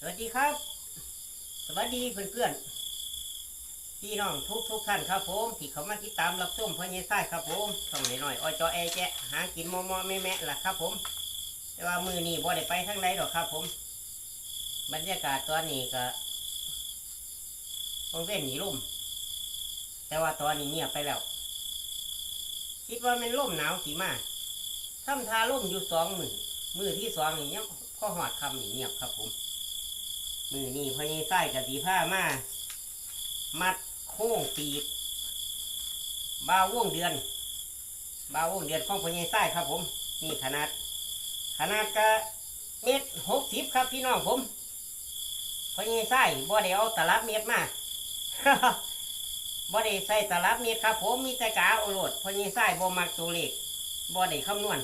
สวัสดีครับ สวัสดีเพื่อนๆพี่น้องทุกทุกท่านครับผม ที่เขามาติดตามรับชมพ่อเยซ่ายครับผมช่องหน่อยๆอจอแอแจะหากินมอมอแม่แม่ล่ะครับผม แต่ว่ามือนี้บ่ได้ไปทางไหนหรอกครับผม บรรยากาศตอนนี้ก็ต้องเว้นหนีลมแต่ว่าตอนนี้เงียบไปแล้ว คิดว่ามันลมหนาวสีมากทำทาลมอยู่สองมือมือที่สองนี่ยังพอหอดคำนี่เงียบครับผม มือนี่พอยี่ไส้กับสีผ้ามา มัดโค้งปีกบาววงเดือน บาววงเดือนของพอยี่ไส้ครับ ผมนี่ขนาด ขนาดกะเม็ดหกสิบครับพี่น้องผมพอยี่ไส้บ่ได้เอาตลับเม็ดมาบ่ได้ใส่ตลับเม็ดครับ ผมมีแต่กาโอโรดพอยี่ไส้บ่มักตัวเลขบ่ได้คำนวณ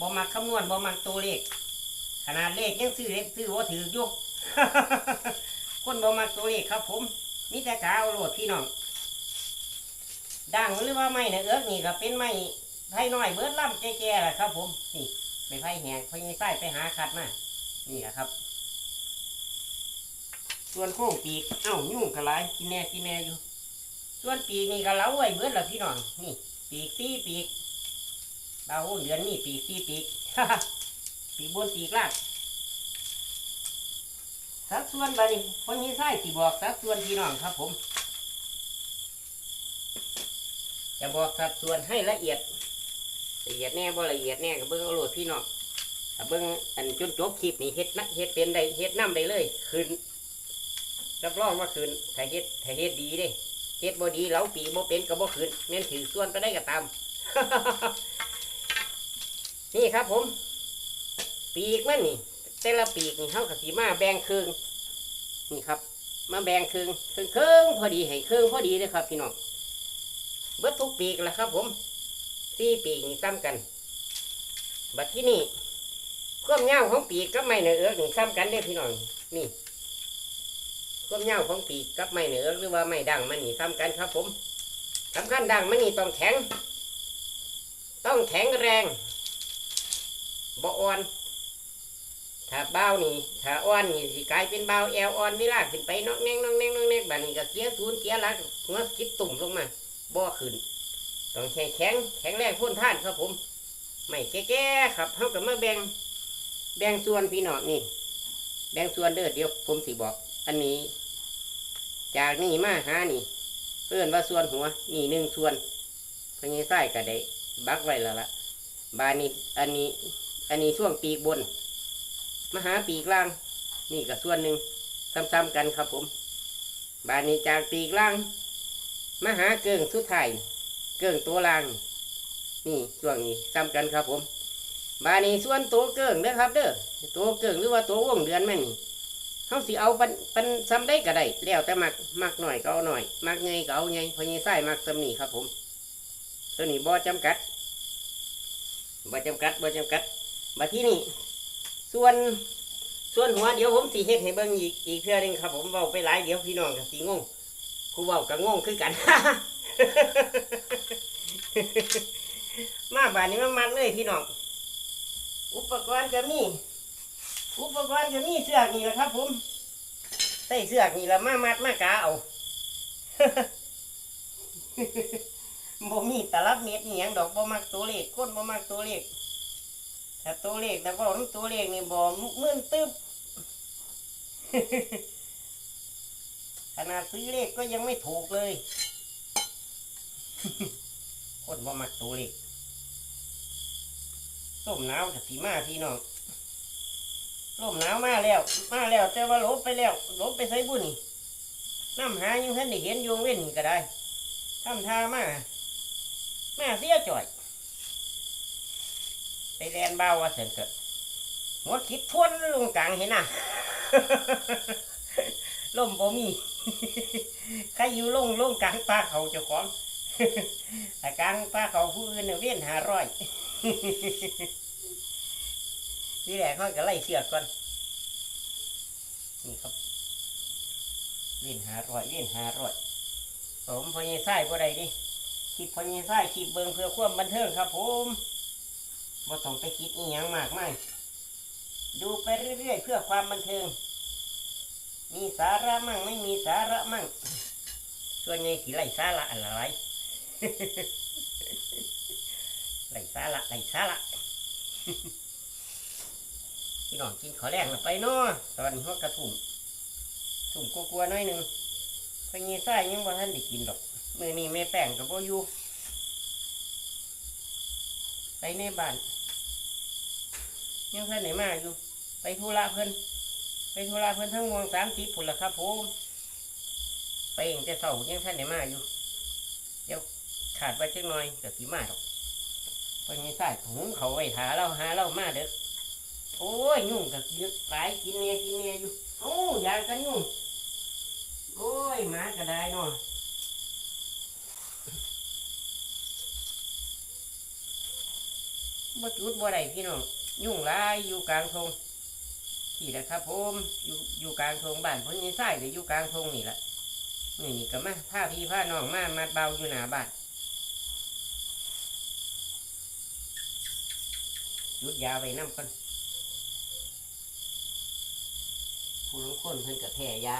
บ่มักคำนวณบ่มักตัวเลข ขนาดเลขยังซื้อเลขซื้อว่าถืออยู่ คนบ่มักตัวเลขครับผมมีแต่กาเอาโหลดพี่น้องดังหรือว่าไม่เนี่ยเอิกนี่ก็เป็นไม้ไผ่น้อยเบิดล่ำแก่ๆแหละครับ ผมนี่ไม่ไผ่แหงพญายไส้ไปหาคัดมานี่แหละครับ ส่วนโค้งปีกเอ้ายุ่งกระไรกินแน่กินแน่อยู่ ส่วนปีกนี่ก็เล้าไว้เบิดละพี่น้องนี่ ปีกสี่ปีกดาเดือนนี่ปีกสี่ปีก ปีกบนปีกล่างสัดส่วนบานี้คนนี้ไส้สิบอกสัดส่วนพี่น้องครับผม จะบอกสัดส่วนให้ละเอียดละเอียดแน่บ่ละเอียดแน่กับเบิ้งเอาโหลดพี่น้องเบิ้งอันจนจบคลิปนี่เฮ็ดนะเฮ็ดเป็นได้เฮ็ดน้ำได้เลย คืนรับรองว่าคืนถ้าเฮ็ดถ้าเฮ็ดดีเด้เฮ็ดบ่ดีเหลาปีบ่เป็นก็บ่คืนแม่นถือส่วนไปได้ก็ตามนี่ครับผม ปีกมันนี่ แต่ละปีกนี่เขากับสีมาแบ่งครึ่งนี่ครับ มาแบ่งครึ่งครึ่งครึ่งพอดีให้ครึ่งพอดีเลยครับพี่น้องเบิดทุกปีกแหละครับ ผมสี่ปีกนี่ซ้ำกัน บัดที่นี่ความยาวของปีกกับไม้เนื้อเอือกนี่ซ้ำกันเด้พี่น้องนี่ความยาวของปีกกับไม้เนื้อเอือกหรือว่าไม้ดังมันนี่ซ้ำกันครับ ผมสำคัญดังมันนี่ต้องแข็ง ต้องแข็งแรงบ่อ่อน ถ้าเบ้านี่ถ้าอ่อนนี่สิกลายเป็นเบ้าแอวอ่อนเวลาขึ้นไปนอกแนงนอกแนงนอกแนงบัดนี้ก็เสียศูนย์เสียหลักหัวคิดตุ่มลงมาบ่ขึ้นต้องแข็งแข็งแข็งแรงพ้นท่านครับผมไม่แก่ๆครับเขากับมาแบ่งแบ่งส่วนพี่น้องนี่ แบ่งส่วนเด้อเดี๋ยวผมสิบอก อันนี้ จากนี่มาหานี่เพื่อนว่าส่วนหัว นี่หนึ่งส่วนพญายไส้ก็ได้บักไว้แล้วล่ะบานนี้อันนี้ อันนี้ช่วงปีกบน มาหาปีกล่าง นี่ก็ส่วนหนึ่งซ้ำๆกันครับผม บานนี้จากปีกล่างมาหาเกิงสุดท้ายเกิงตัวล่าง นี่ช่วงนี้ซ้ำกันครับผม บานนี้ส่วนตัวเกิงเด้อครับ เด้อตัวเกิงหรือว่าตัววงเดือนแม่นี่เขาสิเอาปันปันซ้ำได้ก็ได้แล้วแต่มักมักหน่อยก็เอาหน่อย มักไงก็เอาไงพอยังไส้มักซ้ำนี่ครับผม ตัวนี้บ่จำกัดบ่จำกัดบ่จำกัดมาที่นี่ ส่วนส่วนหัวเดี๋ยวผมสีเฮ็ดให้เบิ่งอีกอีกเพื่อหนึงครับ ผมเว้าไปหลายเดี๋ยวพี่น้องกับสีงงกูเว้ากับงงคือกัน มาบานนี้มามัดเลยพี่น้อง อุปกรณ์ก็มี อุปกรณ์ก็มีเสือกนี่แหละครับ ผมใส่เสือกนี่ละมามัดมากาเอาบ่มีตลับเม็ดนี่ยังดอกบ่มักตัวเลขคนบ่มักตัวเลข ถ้าตัวเลขแต่ว่ามันตัวเลขนี่บ่มื่นตึ๊บขนาดซื้อเลขก็ยังไม่ถูกเลยคนบ่มักตัวเลขร่มหนาวกับสีมาพี่น้องร่มหนาวมาแล้ว มาแล้ว แต่ว่าลบไปแล้วลบไปใส่บุญนี่น้ำหายังท่านได้เห็นโยงเว้นก็ได้ทำทามามาเสียจ่อย แลนเบาว่าเสร็จก็หัวคิดทวนลงกลางเห็นน่ะล่มบ่มีใครอยู่ลงลงกลางป่าเขาเจ้าของแต่กลางป่าเขาผู้อื่นเนี่ยเวียนหาร้อยนี่แหละเขาก็ไล่เสือกก่อนนี่ครับเวียนหาร้อยเวียนหาร้อยผมพอยังไส้บ่ได้ดิคลิปพอยังไส้คลิปเบิงเพื่อความบันเทิงครับผม บ่ต้องไปคิดอีหยังมากมายดูไปเรื่อยๆ เพื่อความบันเทิง มีสาระมั่งไม่มีสาระมั่ง ส่วนใหญ่สีไรสาระอะไรไรสาระไรสาระพี่น้องกินขอแรงไปเนาะตอนนี้หัวกระทุ่มทุ่มกลัวๆหน้อยหนึ่งพอยีไส้ยังบ่ทันได้กินดอกมือนี้แม่แป้งกับพ่อยู่ ไปในบ้านยังเพิ่นไหนมาอยู่ ไปธุระเพิ่นไปธุระเพิ่นทั้งวงสามสิบผุนละครับผมไปเองแต่เสายังท่านไหนมาอยู่ เดี๋ยวขาดไปจักหน่อยเดี๋ยวสีมาดอกเพราะงี้ใส่หุงเขาไว้หาเราหาเรามาเด้อโอ้ยยุ่งกับกินหลายกินเนี่ยกินเนี่ยอยู่โอ้ยยากันยุ่งโอ้ยหมากระไดเนาะ บ่จุดบ่ได้พี่น้องยุ่งหลายอยู่กลางทงที่แหละครับผมอยู่อยู่กลางทงบ้านพราะงี้ใส่หรืออยู่กลางทงนี่แหละนี่นี่ก็มาผ้าพี่ผ้าน้องมามัดเบาอยู่หนาบ้านยุดยาไว้น้ำกันผู้ลงคนเพิ่นก็แพ้ยา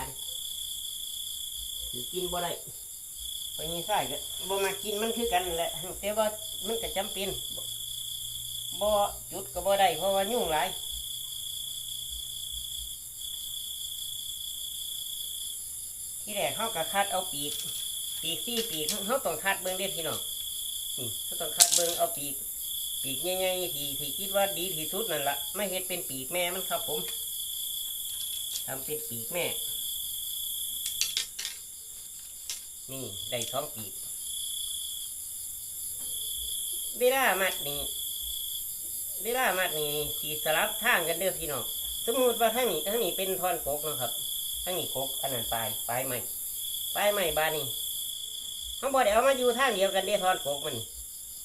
ถือกินบ่ได้เพราะงี้ใส่ก็บ่มากินมันคือกันแหละแต่ว่ามันก็จำเป็น บ่จุดก็บ่ได้เพราะว่ายุ่งหลายที่แรกเขาก็คัดเอาปีก ปีกซี่ปีกเขาต้องคัดเบิ้งเด้อพี่น้องนี่เขาต้องคัดเบิ้งเอาปีก ปีกใหญ่ๆที่ที่คิดว่าดีที่สุดนั่นละไม่เห็ดเป็นปีกแม่มันครับผมทำเป็นปีกแม่ นี่ได้ท้องปีกเวลามัดนี่ เวลามัดนี่สีสลับทางกันเด้อพี่น้องสมมติว่าทางนี้ทางนี้เป็นท่อนโกกนะครับทางนี้โกกอันนั้นปลายปลายใหม่ปลายใหม่บานนี่เขาบอกเดี๋ยวเอามาอยู่ทางเดียวกันเด้อท่อนโกกมันนี่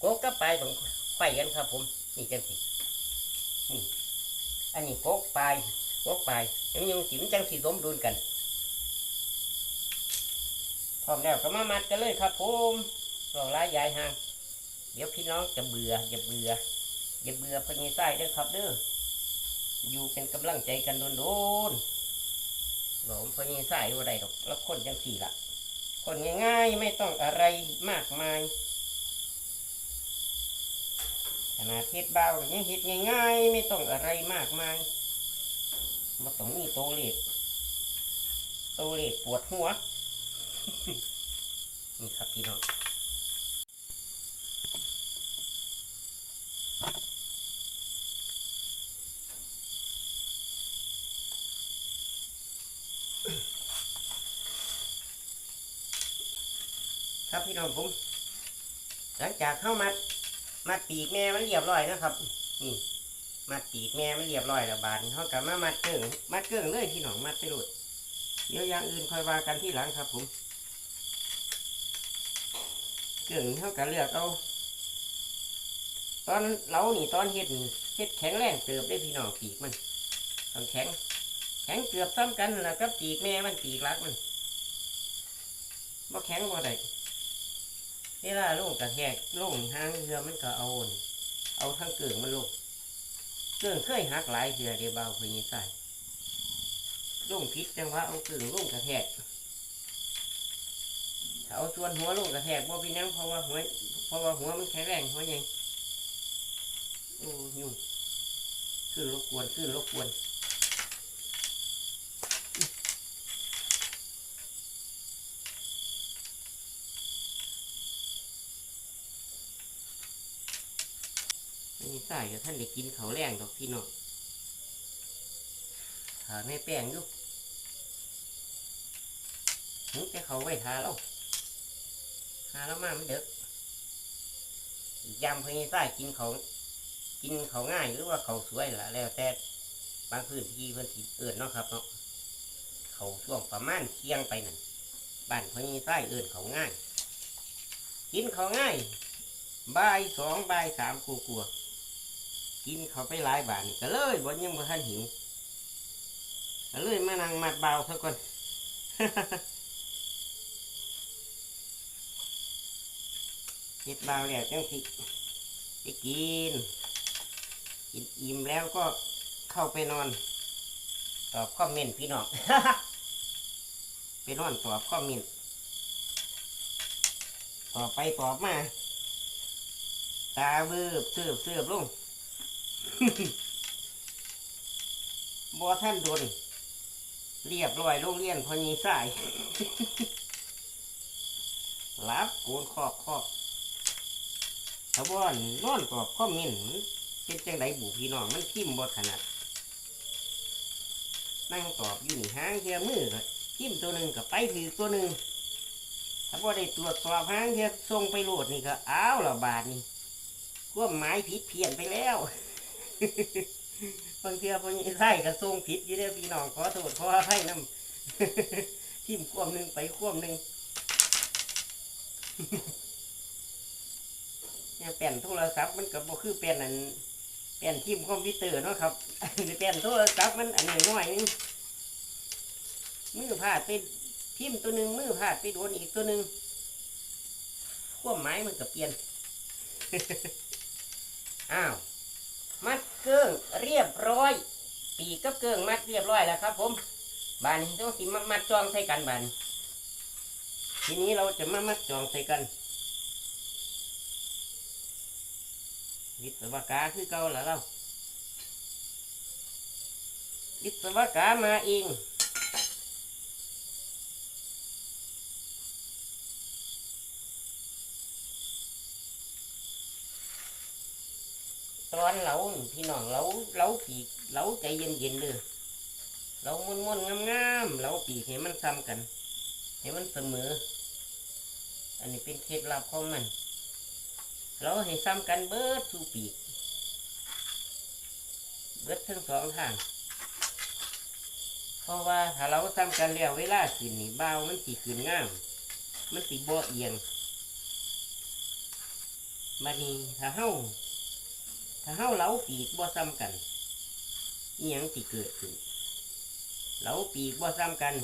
กกกับปลายต้องไขว้กันครับ ผมนี่จังสินี่อันนี้โกกปลายโกกปลายยังยังสิมจังสีสมดุลกันพร้อมแล้วก็มามัดกันเลยครับ ผมรอลายยายห่างเดี๋ยวพี่น้องจะเบื่ออย่าเบื่อ อย่าเบื่อพญไส้เด้อครับเด้ออยู่เป็นกำลังใจกันโดนๆหลอมพญไส้ว่าใดดอกแล้วคนยังสี่ละคนง่ายๆไม่ต้องอะไรมากมายขนาดเฮ็ดเบาก็ยังเฮ็ดง่ายๆ ไม่ต้องอะไรมากมายมาต้องมีโตวเลขโตวเลขปวดหัว นี่ครับพี่น้อง น้องผม หลังจากเข้ามามาปีกแม่มันเรียบร้อยนะครับ นี่มาปีกแม่มันเรียบร้อยแล้วบาดนเขากลับมามัดเกิ่งมัดเกิ่งเลยพี่น้องมัดไปหลุดเดี๋ยวอย่างอื่นค่อยว่ากันที่หลังครับ ผมเกิ่งเขากะเลือกเอาตอนเล้านี่ตอนเฮ็ดนี่เฮ็ดแข็งแรงเติบได้พี่น้องปีกมันต้องแข็ง แข็งเกือบซ้ำกันแล้วกับปีกแม่มันปีกรักมันบ่แข็งบ่ได้ เวลาลงกระแทกลงห้างเรือมันก็เอานี่เอาทั้งเกลืองมันลงเกลืองเคยหักหลายเถื่อเดียวเบาเคยยี่ใส่ลงพิษจังว่าเอาเกลืองลงกระแทกถ้าเอาส่วนหัวลงกระแทกบ่เป็นหยังเพราะว่าหัวเพราะว่าหัวมันแข็งแรงหัวใหญ่โอ้ยุ่งขึ้นรบกวนขึ้นรบกวน นี่ใส่กับท่านได้กินเขาแรงดอกพี่น้องหาแม่แป้งอยู่นึแต่เขาไว้ทาแล้วทาแล้วมามันเด็กยำเพื่อนใส่กินเขากินเขาง่ายหรือว่าเขาสวยล่ะ แล้วแต่บางพื้นที่เพื่อนที่เอื่นเนาะครับเนาะเขาช่วงประมาณเที่ยงไปนั่นบ้านเพื่อนใส่เอื่นเขาง่าย กินเขาง่ายบ่ายสองบ่ายสามกลัวๆ กินเขาไปหลายบาทนี่ก็เลยบ่ยังบ่ทันหิวก็เลยมานั่งมัดเบาเท่าก่อนเฮ็ดเบาแล้วจังสิไปกินกินอิ่มแล้วก็เข้าไปนอน ตอบคอมเมนต์พี่น้องไปนอนตอบคอมเมนต์ตอบไปตอบมา ตาเบิบเสือบเสือบลง บอท่านโดนเรียบร้อยโรงเรียนพอยีสายรับโกนคอกคอกถ้าว่านนอนตอบคอมเมนเป็นจังไดบุพี่น้องมันพิมบอขนาดนั่งตอบอยู่นี่ห้างเทียมือก็พิมตัวหนึ่งกับไปถือตัวหนึ่งถ้าพอได้ตรวจสอบห้างเทียส่งไปโหลดนี่ก็อ้าวละบาทนี่ความหมายผิดเพี้ยนไปแล้ว บางเทียพอยี่ไส้ก็ส่งผิดยู่เด้พี่น้องขอโทษขออภัยนำพิมพ์ควมหนึ่งไปความหนึ่งเนี่ยแป้นโทรศัพท์มันก็บ่คือแป้นอันแป้นทิมคอมพิวเตอร์เนาะครับแป้นโทรศัพท์มันอันน้อยนึงมือพลาดไปพิมตัวหนึ่งมือพลาดไปโดนอีกตัวหนึ่งความหมายมันก็เปลี่ยนอ้าว มัดเกื้องเรียบร้อย ปีกับเกื้องมัดเรียบร้อยแล้วครับ ผมบานนี้ต้องสิมามัดจองใส่กันบานทีนี้เราจะมามัดจองใส่กันวิศวกาคือเก่าแล้วเราวิศวกามาเอง ตอนเราพี่น้องเราเราปีกเราใจเย็นเย็นๆเด้อเรามวนมวนๆงามๆเราปีกให้มันซ้ำกันให้มันเสมอ อันนี้เป็นเคล็ดลับของมัน เราให้ซ้ำกันเบิดสู่ปีก เบิดทั้งสองทางเพราะว่าถ้าเราซ้ำกันแล้วเวลาขึ้นนี่เบามันสีขึ้นงามมันสีบ่เอียงบันี้ถ้าเฮา ถ้าเฮาเหลาปีกบ่ซ้ำกันอีหยังสิเกิดขึ้นเหลาปีกบ่ซ้ำกัน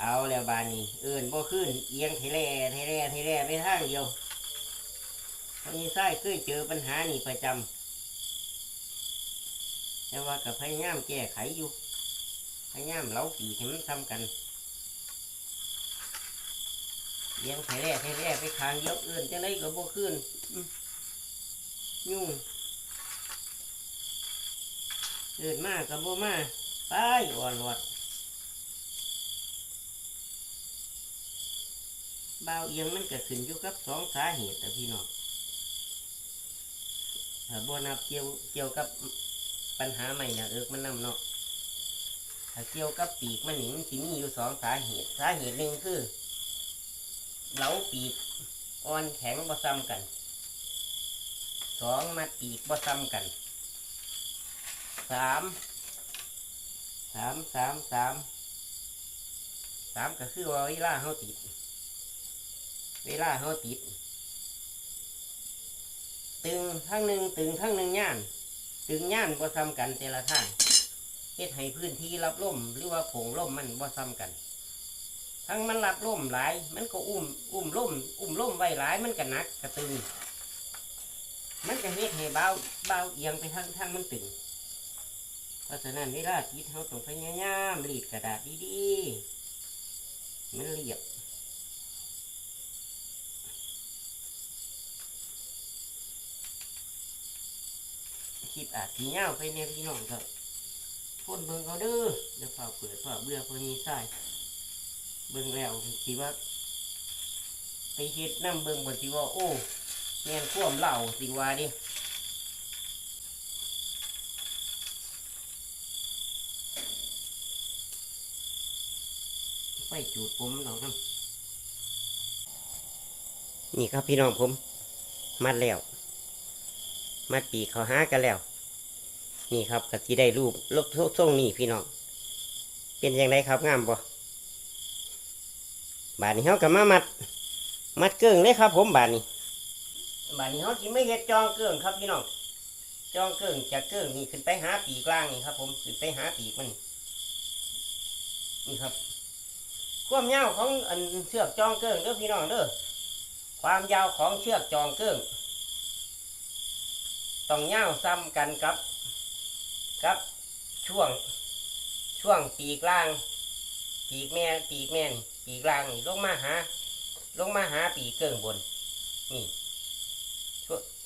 เอาแล้วบานนี้ เอินบ่ขึ้น เอียงไทแร่ไทแร่ไทแร่ไปทางเดียวพอนี้ไส้เคยเจอปัญหานี่ประจำแต่ว่ากับพยายามแก้ไขอยู่พยายามเล้าปีกให้มันทำกันเลี้ยงไถแร่ไถแร่ไปคางเดียวเอื่นจะได้ก็บ่ขึ้นยุ่ง เกิดมากกับโบมาไปอ่อนหลอดเบาเอียงมันก็ขึ้นอยู่กับสองสาเหตุแต่พี่น้องถ้าบนับเกี่ยวเกี่ยวกับปัญหาใหม่นะเอิกมันนำเนาะถ้าเกี่ยวกับปีกมันหนี่มันสิมีอยู่สองสาเหตุสาเหตุหนึ่งคือเหลาปีกอ่อนแข็งบ่ซ้ำกันสองมัดปีกบ่ซ้ำกัน สามสามสามสามสามก็คือว่าเวลาเขาติด เวลาเขาติด ตึงทั้งหนึ่งตึงทั้งหนึ่งย่าน ตึงย่านบ่ซ้ำกันแต่ละทางเฮ็ดให้พื้นที่รับลมหรือว่าผงลมมันบ่ซ้ำกัน ทั้งมันรับลมหลาย มันก็อุ้มอุ้มลมอุ้มลมไว้หลายมันก็หนักกระตึง มันจะเฮ็ดให้เบาเบาเอียงไปทางทางมันตึง ราะฉะนั้นเวลาติดเขาต้องพยายามรีดกระดาษดีๆ มันเรียบ คลิปอาจสีเงาไปเนี่ยพี่น้องครับพ่นเบิ่งเขาเด้อเดี๋ยวฝ้าเปิดฝ้าเบื่อพอนี้ใส่เบิ่งแล้วสิว่าไปเฮ็ดน้ำเบิ่งบนสิว่าโอ้แม่นควมเหล่าสิว่าดิ ไปจูดผมเราน้ำนี่ครับพี่น้องผม มัดแล้ว มัดปีเขาหากันแล้ว นี่ครับกะที่ได้รูปลบทรงนี่พี่น้อง เป็นยังไงครับงามบ่บาดนี้เขากับมามัด มัดเกื่องเลยครับ ผมบาดนี้ บาดนี้เขาที่ไม่เฮ็ดจองเกื่องครับพี่น้อง จองเกื่องจากเกื่องนี่ขึ้นไปหาปีกล่างนี่ครับ ผมขึ้นไปหาปีกมันนี่ครับ ความยาวของอันเชือกจองเกื่องเด้อพี่น้องเด้อความยาวของเชือกจองเกื่องต้องยาวซ้ำกันกับกับช่วงช่วงปีกล่าง ปีกแม่ปีกแม่นปีกล่างนี่ลงมาหา ลงมาหาปีกเกิ่งบน นี่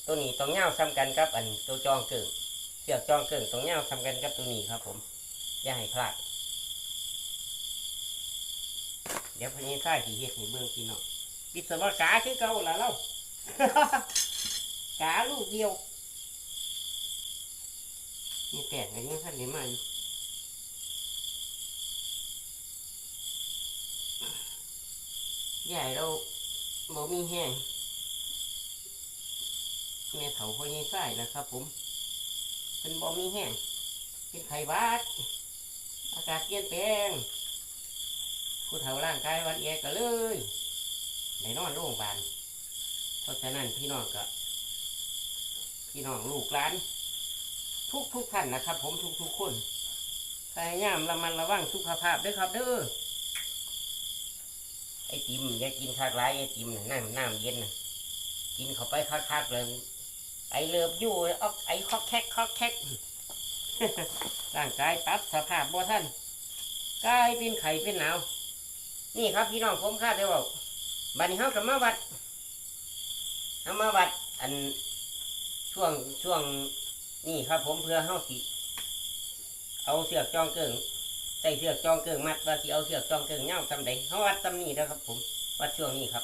ตัวนี้ต้องเงาวซ้ำกันกับอันตัวจองเกิ่งเสือกจองเกิ่งต้องเงาวซ้ำกันกับตัวนี้ครับผม อย่าให้พลาด เดี๋ยวพญาค่ายสีเฮ็ดให้เบิ่งพี่น้องปิดสมรกาคือเก่าละเล่ากาลูกเดียวนี่แตกกันยังท่นได้มาอยู่ใหญ่เราบ่มีแห้งแม่เถาพญาค่ายนะครับ ผมเป็นบ่มีแห้งเป็นไข้หวัดอากาศเปลี่ยนแปลง ผู้เฒ่าร่างกายวันแอก็เลยได้นอนโรงพยาบาลเพราะฉะนั้นพี่น้องก็ พี่น้องลูกหลาน ทุกทุกท่านนะครับ ผมทุกทุกคนพยายามระมัดระวังสุขภาพด้วยครับเด้อไอติมอย่ากินคากไรไอติมน่ะน้ำน้ำเย็นนะกินเข้าไปคักๆเลยไอเลิบอยู่ออกไอคอกแคกคอกแคกร่างกายปรับสภาพบ่ท่านกลายเป็นไข่เป็นหนาว นี่ครับพี่น้องผมคาดได้ว่าบัดนี้เขากับมาวัดเขามาวัด อันช่วงช่วงนี่ครับ ผมเพื่อเขาสิเอาเสือกจองเกิงใส่เสือกจองเกิงมัดว่าสิเอาเสือกจองเกิงเงาทำใดเขาวัดตำนี้นะครับ ผม วัดช่วงนี้ครับ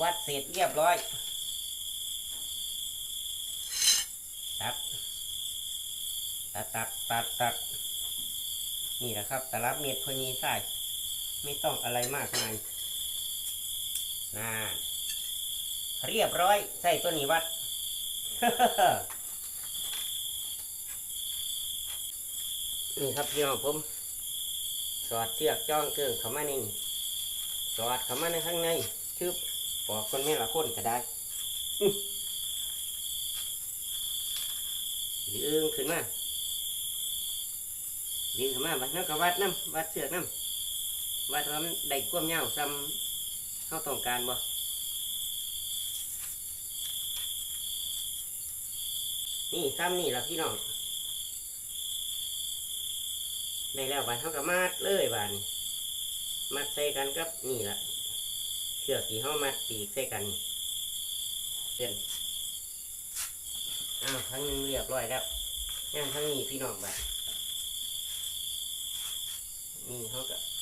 วัดเสร็จเรียบร้อยตัดตัดตัดตัดตัดนี่แหละครับตลับเม็ดพญีใส่ ไม่ต้องอะไรมากมายนานเรียบร้อยใส่ตัวนี้วัดนี่ครับพี่น้องผม สอดเชือกจ้องเกิงเข้ามาในนี่สอดเข้ามาในข้างในชึบปอกคนไม่ละคนก็ได้ดึงขึ้นมายิงเข้ามาบัดนั้นก็วัดน้ำวัดเสือกน้ำ วัดว่ามันได้ความยาวซ้ำเขาต้องการบ่นี่ซ้ำนี่ละพี่น้องได้แล้วบัดเขาก็มัดเลยบานมัดใส่กันกับนี่ละเชือกที่เขามัดปีกใส่กันเส้นอ้าวทั้งนึงเรียบร้อยแล้วย่างทั้งนี้พี่น้องบัดนี่เขาก็อะ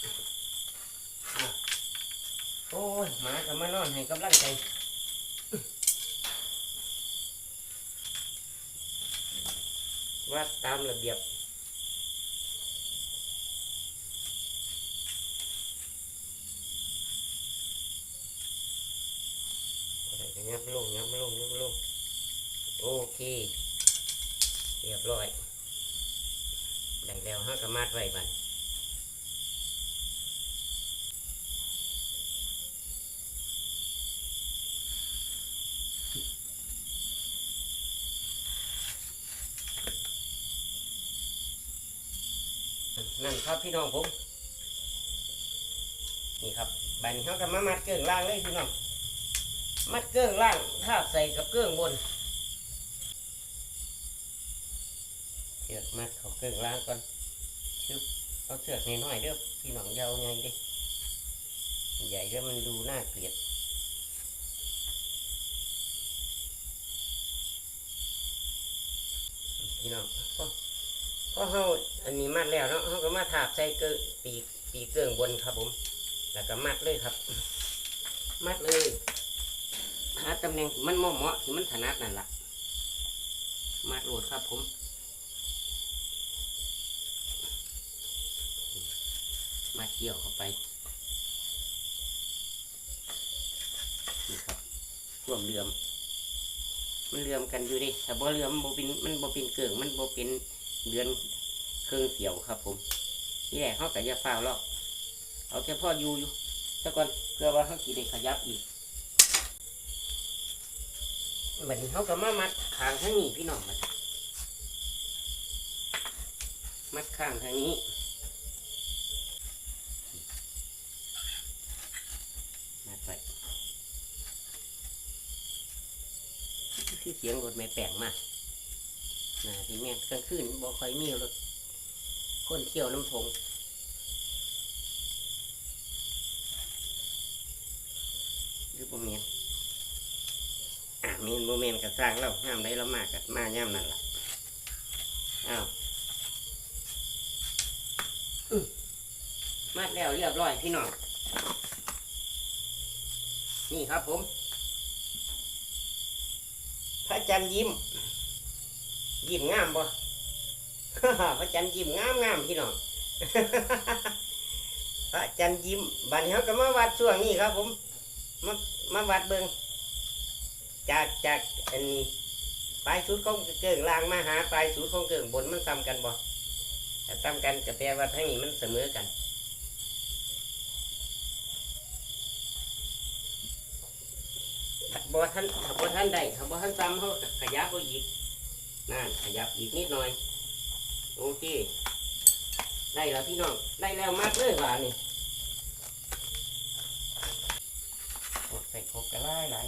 โอ้ยหมากับมานอนให้กำลังใจวัดตามระเบียบอะไรกันยับลงยับลงยับลงโอเค เรียบร้อย ได้แล้วห้ากระมาดไว้บัน นั่น ครับพี่น้องผม นี่ครับบัดนเขาก็มามัดเกื้องล่างเลยพี่น้อง มัดเกื้องล่างทาบใส่กับเกื้องบนเชือกมัดเขาเกื้องล่างก่อนชึบเอาเชือกน้อยๆเด้อพี่น้องยาวไงดิใหญ่แล้วมันดูน่าเกลียดพี่น้องพอพอเขา อันนี้มัดแล้วเนาะเขาก็มาถาบใส่เกลือปีกปีกเกลืองบนครับผม แล้วก็มัดเลยครับ มัดเลยหาตำแหน่งมันเหมาะเหมาะที่มันถนัดนั่นแหละมัดโหลดครับผมมัดเกี่ยวเข้าไปนี่ครับรวมเดือมมันเลื่อมกันอยู่ดิถ้าบ่เลื่อมบ่เป็นมันบ่เป็นเกิงมันบ่เป็นเดือน เครื่องเสียวครับ ผม นี่แหละเขาแต่ยาฟ้าหรอกเอาแค่พ่ออยู่อยู่ต่ก่อนเพื่อว่าเขากี่ได้ขยับอีกบัดนี้เขาก็มามัดข้างทางนี้พี่น้องมัดมัดข้างทางนี้มัดไปคือเสียงรถไม่แปลงมากนะที่แม่กลางคืนบ่ค่อยมีรถ คนเที่ยวน้ำทงหรือบ่แม่นอะแม่นบ่แม่นก็สร้างแล้วย่ามใดเรามากก็มาย่ามนั่นละอ้าวมัดแล้วเรียบร้อยพี่น้อง นี่ครับผม พระจันทร์ยิ้ม ยิ้มงามบ่ พระจันทร์ยิ้มงามงามพี่น้อง พระจันทร์ยิ้มบัดนี้เขาก็มาวัดช่วงนี้ครับ ผมมามาวัดเบิงจากจากอันนี้ปลายสุดของเกิงล่างมาหาปลายสุดของเกิงบนมันซ้ำกันบ่ถ้าซ้ำกันก็แปลว่าทั้งนี้มันเสมอกันบ่ท่านบ่ท่านได้บ่ท่านซ้ำเขาขยับเอาอีกนั่นขยับอีกนิดหน่อย โอเค ได้แล้วพี่น้อง ได้แล้วมากเลยหวานนี่โอ้ใส่ครบกันหลายหลาย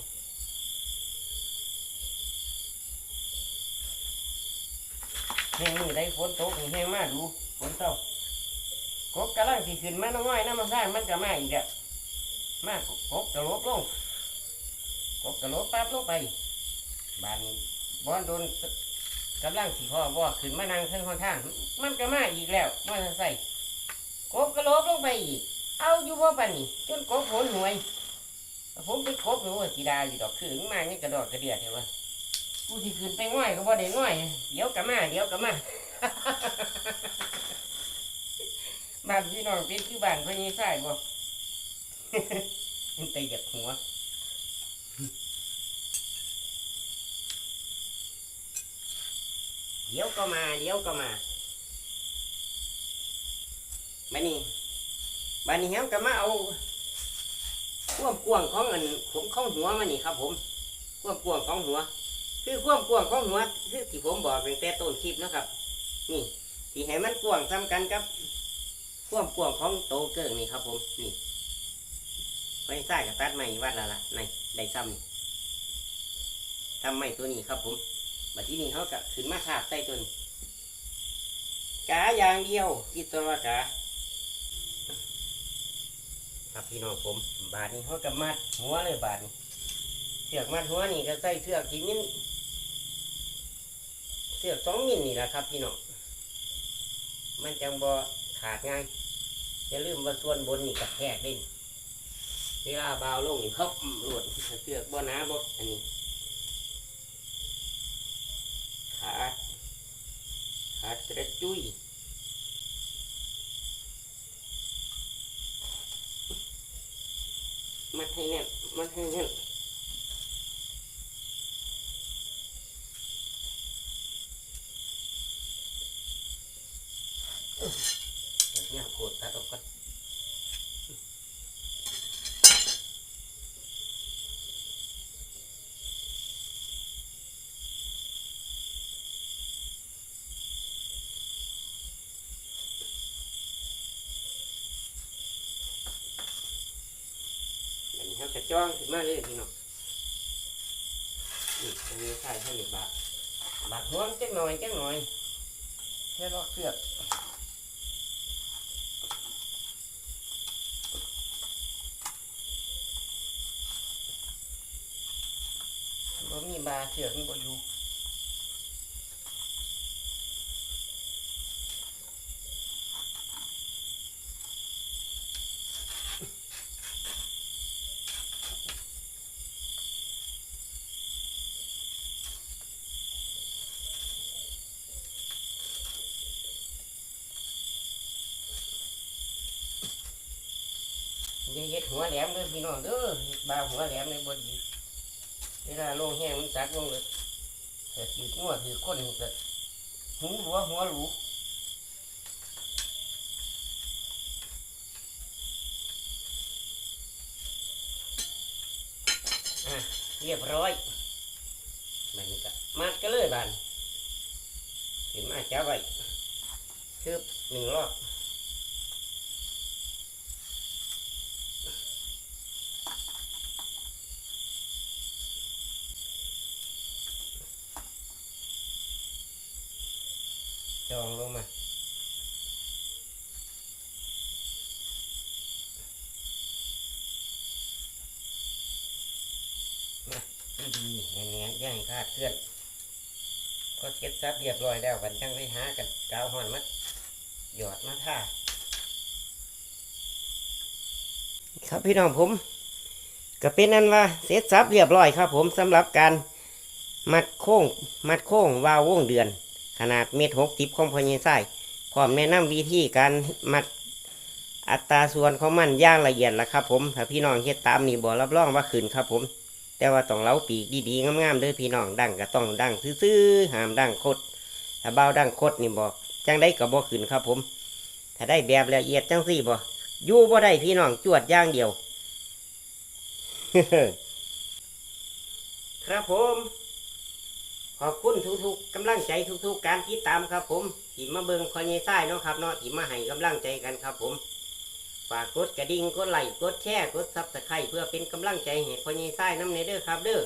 แห้งนี่ได้ฝนตกนี่แห้งมากดูฝนเศร้ากบกำลังสิขึ้นมาน้อยน้ำมันสร้างมันก็มาอีกอะมากกบจะลบลงกบกระลกปั๊บลงไปบานบอนโดน กำลังสีพ่อบ่ขึ้นมานั่งเส้นข้างทาง มันก็มาอีกแล้วมาใส่กบกระโหลกลงไปอีก เอาอยู่บ่ปานนี้จนกบโหนหวยผมไปกบหนูว่าสีดาอยู่ดอกคือมาเนี่กระดอกกระเดียดเถอะวะกูสิขึ้นไปง่อยก็บ่ได้ง่อย เดี๋ยวกะมาเดี๋ยวกะมาบ้านพี่น้องเป็นคือบ้านพ่อยี่ไส้บ่แต่อยากหัว เดี๋ยวก็มา เดี๋ยวก็มาบันนี้บันนี้เฮาก็มาเอาควมกวงของอันของของหัวมานี่ครับ ผมควมกวงของหัว คือควมกวงของหัวคือที่ผมบอกตั้งแต่ต้นคลิปนะครับ นี่ที่ให้มันกวงซ้ำกันกับควมกวงของโตเกิงนี่ครับ ผมนี่ไฟใต้กับตัดไม้วัดและล่ะในได้ซ้ำนี่ทำไม้ตัวนี้ครับผม บัดที่นี่เขาก็ขึ้นมาขาบใต้ต้นกาอย่างเดียวที่ตัวว่ากาครับพี่น้องผม บาทนี้เขาก็มัดหัวเลยบาทนี้เสือกมัดหัวนี่ก็ใส่เสือกที่มินเสือกสองมิลนี่แหละครับพี่น้อง มันจังบ่ขาดง่ายอย่าลืมว่าส่วนบนนี่กระแทกเด่นเวลาเบาลงนี่เขาหลุดเสือกบ่หนาบ่อันนี้ ขาด ขาดกระจุย มัดให้แน่นมัดให้แน่นเดี๋ยวเนี่ยโคตรตัดออกก่อนอันนี้เขาจะจ้องขึ้นมาเลยพี่น้องนี่จะมีใช่ให้บาทบาทหัวมันจักหน่อยจักหน่อยแค่ลอกเสือกบ่มีบาเสือกมีบ่อยู่ หัวแหลมเด้อพี่น้องเด้อบาหัวแหลมเลยบ่ดีเวลาลงแห้งมันจักลงเลยแต่ถืองัวถือก้นนี่หูหัวหัวหลูเรียบร้อยมันก็มัดกันเลยบานขึ้นมาจ้าไว้คืบหนึ่งรอบ จองลงมามาดีๆแน่นๆอย่าให้คลาดเคลื่อน ก็เก็บซับเรียบร้อยแล้ววันจังไปหากันกาวหอนมัดหยอดมาท่าครับพี่น้องผมก็เป็นนั้นว่าเสร็จสับเรียบร้อยครับผมสำหรับการมัดโค้งมัดโค้งวาววงเดือน ขนาดเมตรหกสิบของพญายไส้พร้อมแนะนำวิธีการมัดอัตราส่วนของมันย่างละเอียดละครับผมถ้าพี่น้องเฮ็ดตามนี่บ่รับรองว่าขึ้นครับผม แต่ว่าต้องเล้าปีกดีๆงามๆเด้อพี่น้องดังก็ต้องดังซื่อๆห้ามดังคด ถ้าเบาดังคดนี่บอกจังได้ก็บ่ขึ้นครับผม ถ้าได้แบบละเอียดจังสี่บ่อยู่บ่ได้พี่น้องจวดย่างเดียว ครับผม ขอบคุณทุกๆกำลังใจทุกๆ การติดตามครับ ผมที่มาเบิงคอยายไส้เนาะครับเนาะที่มาให้กำลังใจกันครับ ผมฝากกดกระดิ่งกดไลค์กดแชร์กดซับสไครต์เพื่อเป็นกำลังใจให้คอยายไส้น้ำในเด้อครับ เด้อ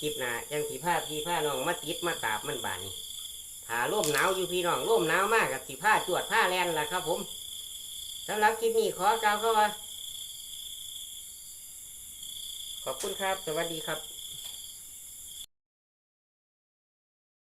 คลิปหน้าจังสีผ้าพี่ผ้าน้องมาติดมาตาบมันบานนี่ถ้าร่มหนาวอยู่พี่น้องร่มหนาวมากกับสีผ้าจวดผ้าแลนล่ะครับ ผมสำหรับคลิปนี้ขอกล่าวเข้าว่าขอบคุณครับ สวัสดีครับ